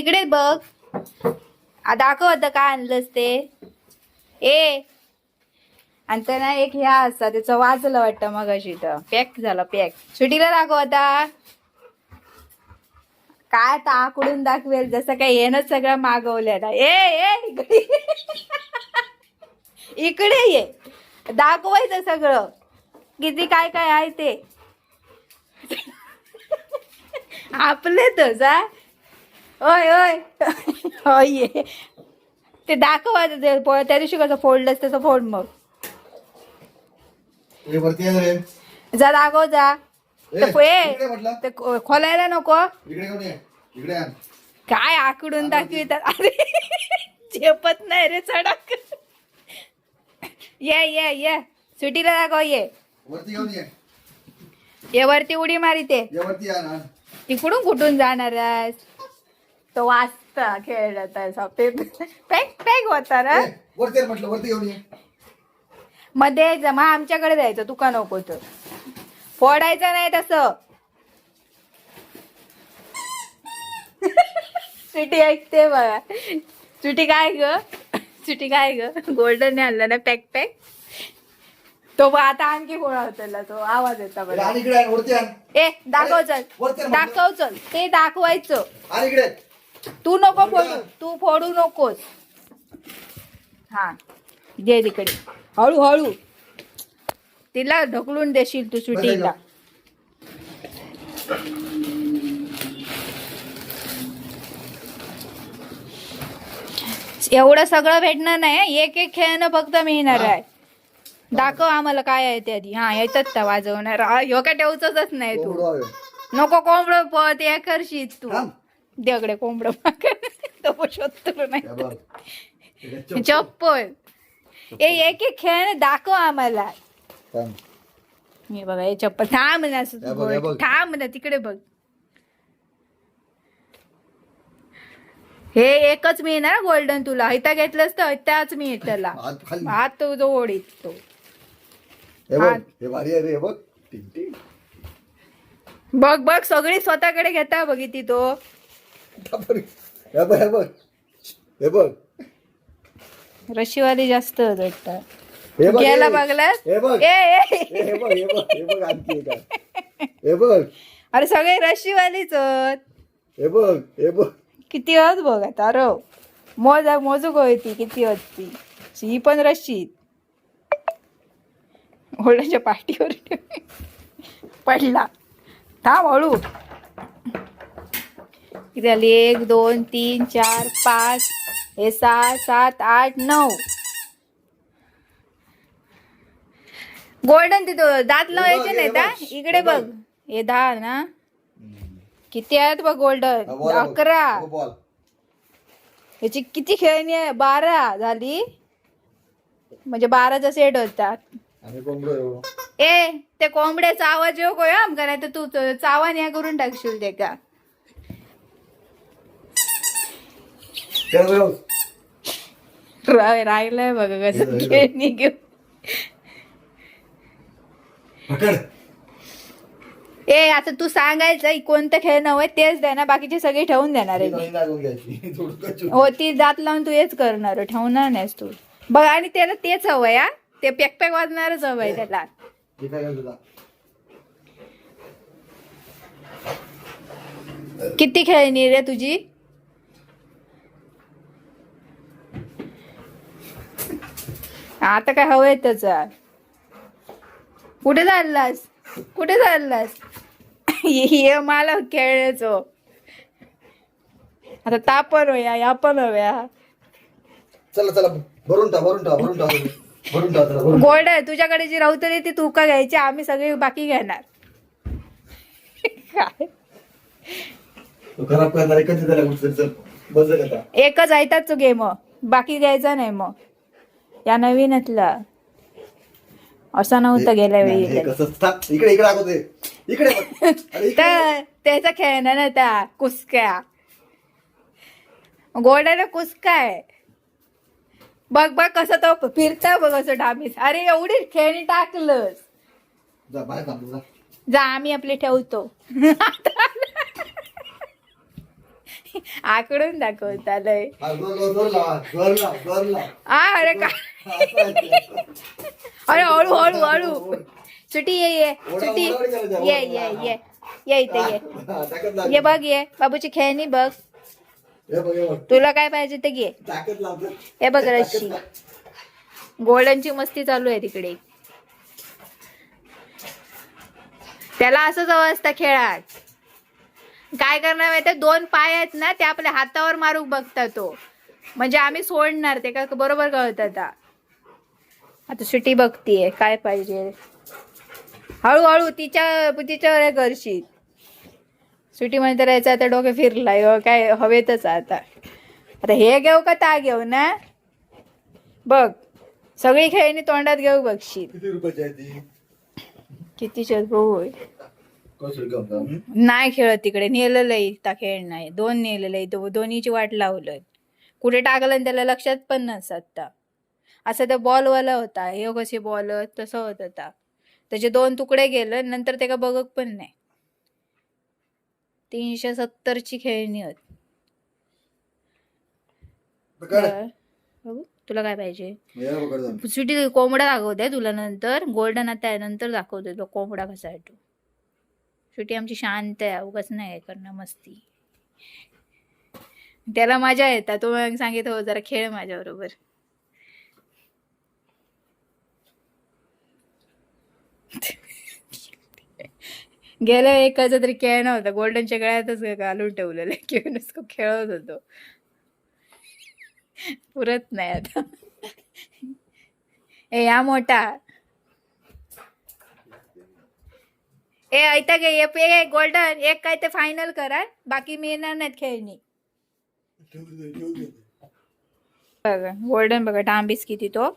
इकडे बघ. दाखव आता काय आणलंस ते. ए. आणि तर ना एक ह्या असता त्याचं वाजलं वाटतं मग अशी तर पॅक झालं पॅक सुटीला दाखव आता. काय आता आकडून दाखवेल जसं काय येणं सगळं मागवलं आता. ए ए इकडे. इकडे ये. दाखवायचं सगळं. किती काय काय आहे ते. आपले तसा ओय ओय. होय ये. ते दाखवायचं ते प- त्या दिवशी कसं फोडलंस तसं फोड मग. हे वरती आहे रे जा दाखव जा. ए, ते प- ए, इकडे म्हटलं. ते खो- खोलायला नको. इकडे कोण आहे? इकडे आण. काय आकडून दाखवितात अरे झेपत नाही रे चढक ये ये ये. सुटीला दाखव ये. वरती घेऊन ये. ये वरती उडी मारी ते. ये वरती आण आण. तिकडून कुठून जाणार आहेस? तो वाचता खेळत पॅक पॅक होता ए, वरती आण म्हटलं वरती घेऊन ये. मध्ये जमा आमच्याकडे जायचं तुका नको तर फोडायचं नाही तसं. सुटी ऐकते बघा. सुटी काय ग? सुटी काय ग? गोल्डन आणलं ना पॅक पॅक तो बघ आता आणखी गोळा होतला तो. आवाज येता आण बरं इकडे आण वरती आण. ए दाखव चल. वरती आण म्हटलं. दाखव चल. ते दाखवायचं. आण इकडे. तू नको फोडू तू फोडू नकोस. हा दे तिकडे. हळू हळू तिला ढकलून देशील तू सुटीला एवढं सगळं भेटणार नाही एक एक खेळणं फक्त मिळणार आहे. दाखव आम्हाला काय आहे ते आधी. हा येतात त्या वाजवणार. ह्यो काय ठेवतच नाही तू. नको कोंबड पळत या करशील तू. दगडे कोंबड शोधतो नाही. चप्पल. ए एक एक खेळ दाखव आम्हाला. मी बघा हे चप्पल थांब ना. थांब ना तिकडे बघ. हे एकच मिळणार गोल्डन तुला. इथं घेतलंस तर त्याच मी त्याला. हात हात तो जो ओढीत तो हात. बघ. बघ सगळी स्वतःकडे घेता बघितली तो. थांब रे. हे बघ हे बघ हे बघ रशीवाली जास्त वाटतं हे बघ घ्यायला हे. बघलास हे बघ ए ए. हे बघ हे बघ हे बघ आणखी एक आहे. हे बघ अरे सगळे रशीवालीच. हे बघ हे बघ किती होत बघ आता रो मोज मोजूक होती किती होती ही पण रशी ओढ्याच्या पाठीवर ठेव. पडला थांब हळू किती झाली एक दोन तीन चार पाच हे सहा सात आठ नऊ. गोल्डन तिथं दात लावायचे हे नाही का हे. इकडे हे बघ. हे दहा ना. किती आहेत बघ गोल्डन हा. अकरा. हो, याची किती खेळणी आहे? बारा झाली. म्हणजे बाराचा सेट होता. आणि कोंबडं आहे बघ. ए ते कोंबड्याचा आवाज येऊ को आम का नाही तर तू चावा न्या करून टाकशील ते का? हे बघ. रा- राहिलंय बघ कसं खेळणी घेऊन ए आता तू सांगायचं कोणतं खेळणं होय तेच द्या ना बाकीचे सगळे ठेवून देणार आहे ही ती दात लावून तू हेच करणार ठेवणार नाहीस तू. बघ आणि त्याला तेच हवंय हा. ते पॅक पॅक वाजणारच हवंय त्याला. किती खेळणी रे तुझी? आता काय हवंय त्याचा. कुठे चाललास? कुठे चाललास? हे मला खेळायचो. आता तापण होया या पण हव्या चला चला भरून टाक भरून टाक भरून टाक भरून टाक चला, भरून टाक. गोल्ड आहे तुझ्याकडे जी राहतली ती तू का घ्यायची आम्ही सगळे बाकी घेणार. काय? तो खराब करणार आहे कधी त्याला चल. एकच आहे तो गेम बाकी घ्यायचा नाही मग. या नवीनतला. असा नव्हता गेल्या वेळी. इकडे इकडे दाखवते इकडे त्याचा खेळणं ना त्या कुसक्या. गोड्याला कुसका आहे? बघ बघ कसं तो फिरता बघ असं डामीस. अरे एवढी खेळणी टाकलंस. जा जा. आम्ही आपले ठेवतो. आकडून दाखवता लय अरे का. अरे हळू हळू हळू. सुटी ये ये. सुटी. ये. ये ये. ये इथे ये. ये बघ ये. बाबूची खेळणी बघ. तुला काय पाहिजे ते घे. हे बघ रशी गोल्डनची मस्ती चालू आहे तिकडे. त्याला असंच अवस्था खेळात. काय करणार माहिती दोन पाय आहेत ना ते आपल्या हातावर मारूक बघता तो. म्हणजे आम्ही सोडणार ते का बरोबर कळत आता. आता सुटी बघतीये काय पाहिजे. हळूहळू तिच्या तिच्यावर करशील. सुटी मध्ये राहायचं आता डोकं फिरलाय हो, काय हवेतच आता. आता हे घेऊ का ता घेऊ ना? बघ सगळी खेळणी तोंडात घेऊ बघशील. किती बघू कसं घेऊन जा, हं? नाही खेळत तिकडे. नेलेलं आहे खेळ नाही. दोन नेलेलं आहे. दोन्हीची वाट लावलं कुठे टाकलं आणि त्याला लक्षात पण नसत आता. असं त्या बॉलवाला होता. हे कसे बॉल तसं होत होता. त्याचे दोन तुकडे गेलं नंतर ते का बघत पण नाही. तीनशे सत्तरची खेळणी होत. तुला काय पाहिजे. स्वीटी कोंबडा दाखवते तुला नंतर. गोल्डन आता नंतर दाखवते तो कोंबडा कसा आहे शेवटी आमची शांत आहे उगाच नाही आहे करणं मस्ती. त्याला मजा येतात तो मग सांगित हो जरा खेळ माझ्याबरोबर. गेल्या एकाचा तरी खेळ नव्हता गोल्डनच्या गळ्यातच घालून ठेवलेलं किंवा नुसतं खेळत होतो. पुरत नाही आता. ए या मोठा. ए ऐता गे ये पे गोल्डन एक काय ते फायनल करा बाकी मी येणार नाहीत खेळणी. बघा गोल्डन बघा डांबीस किती तो.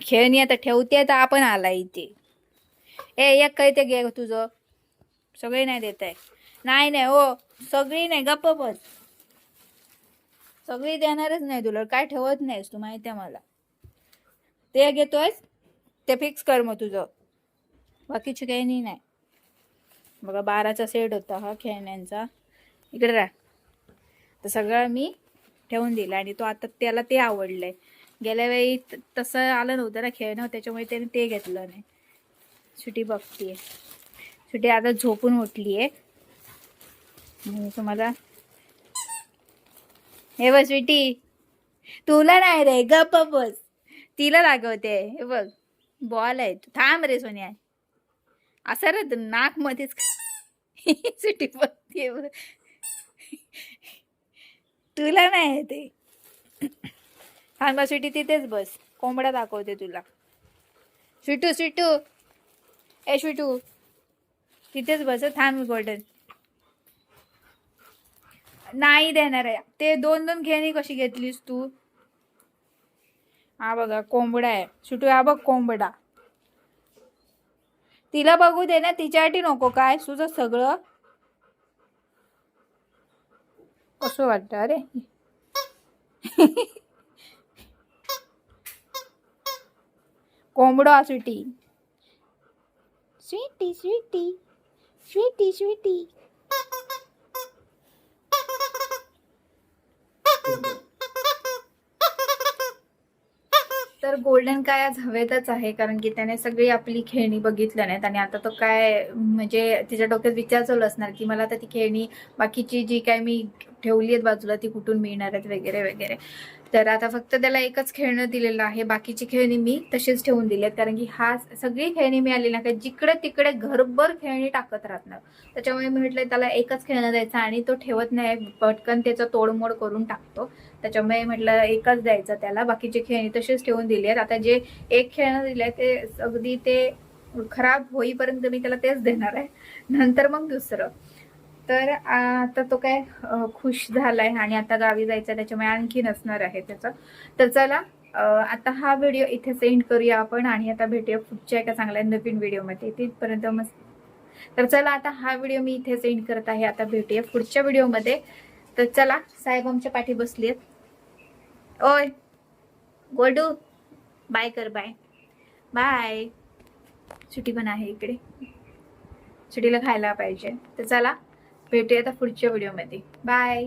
खेळणी आता ठेवते तर आपण आला इथे. ए एक काय ते घे तुझं. सगळे नाही देत आहे. नाही नाही हो सगळी नाही गप्प बस. सगळी देणारच नाही तुला काय ठेवत नाहीस तू माहिती आहे मला. ते घेतोयस ते फिक्स कर मग तुझं. बाकीची काही नाही. बघा बाराचा सेट होता हा खेळण्यांचा. इकडे राह. तर सगळं मी ठेवून दिलं आणि तो आता त्याला ते आवडलंय. गेल्या वेळी तसं आलं नव्हतं ना खेळणं त्याच्यामुळे त्याने ते घेतलं नाही. सुटी बघतीये. सुटी आता झोपून उठली आहे तुम्हाला हे बघ स्वीटी तुला नाही रे गप्प बस. तिला लागवते. हे बघ बॉल आहे. थांब रे सोन्या. असं रे नाक मध्येच सुटी बघते तुला नाही ते. थांबा सिटी तिथेच बस. कोंबडा दाखवते तुला. स्वीटू स्वीटू ए स्वीटू तिथेच बस थान थांब गोल्डन. नाही देणार आहे. ते दोन दोन खेळणी कशी घेतलीस तू? हा बघा कोंबडा आहे. सुटू हा बघ कोंबडा. तिला बघू दे ना तिच्यासाठी नको काय? तुझं सगळं. कसं वाटतं? अरे. कोंबडो sweetie. Sweetie sweetie. Sweetie Sweety. तर गोल्डन काय आज हवेतच आहे कारण की त्याने सगळी आपली खेळणी बघितल्या नाहीत आणि आता तो काय म्हणजे तिच्या डोक्यात विचार चालू असणार की मला आता ती खेळणी बाकीची जी काय मी ठेवली आहेत बाजूला ती कुठून मिळणार आहेत वगैरे वगैरे. तर आता फक्त त्याला एकच खेळणं दिलेलं आहे. बाकीची खेळणी मी तशीच ठेवून दिली आहेत कारण की हा सगळी खेळणी मिळाली ना का जिकडे तिकडे घरभर खेळणी टाकत राहणार त्याच्यामुळे मी म्हटलं त्याला एकच खेळणं द्यायचं आणि तो ठेवत नाही. पटकन त्याचं तोडमोड करून टाकतो. त्याच्यामुळे म्हटलं एकच द्यायचं त्याला. बाकीची खेळणी तशीच ठेवून दिली आहेत आता जे एक खेळणं दिले ते अगदी ते खराब होईपर्यंत मी त्याला तेच देणार आहे. नंतर मग दुसरं. तर आता तो काय खुश झालाय आणि आता गावी जायचं त्याच्यामुळे आणखी नसणार आहे त्याचं. तर चला आता हा व्हिडिओ इथे सेंड करूया आपण आणि आता भेटूया पुढच्या एका चांगल्या नवीन व्हिडिओमध्ये. तिथपर्यंत मस्त. तर चला आता हा व्हिडिओ मी इथे सेंड करत आहे. आता भेटूया पुढच्या व्हिडिओमध्ये. तर चला साहेब आमच्या पाठी बसली आहेत ओय गोडू बाय कर बाय बाय सुटी पण आहे इकडे. सुटीला खायला पाहिजे. तर चला भेटूया आता पुढच्या व्हिडिओमध्ये बाय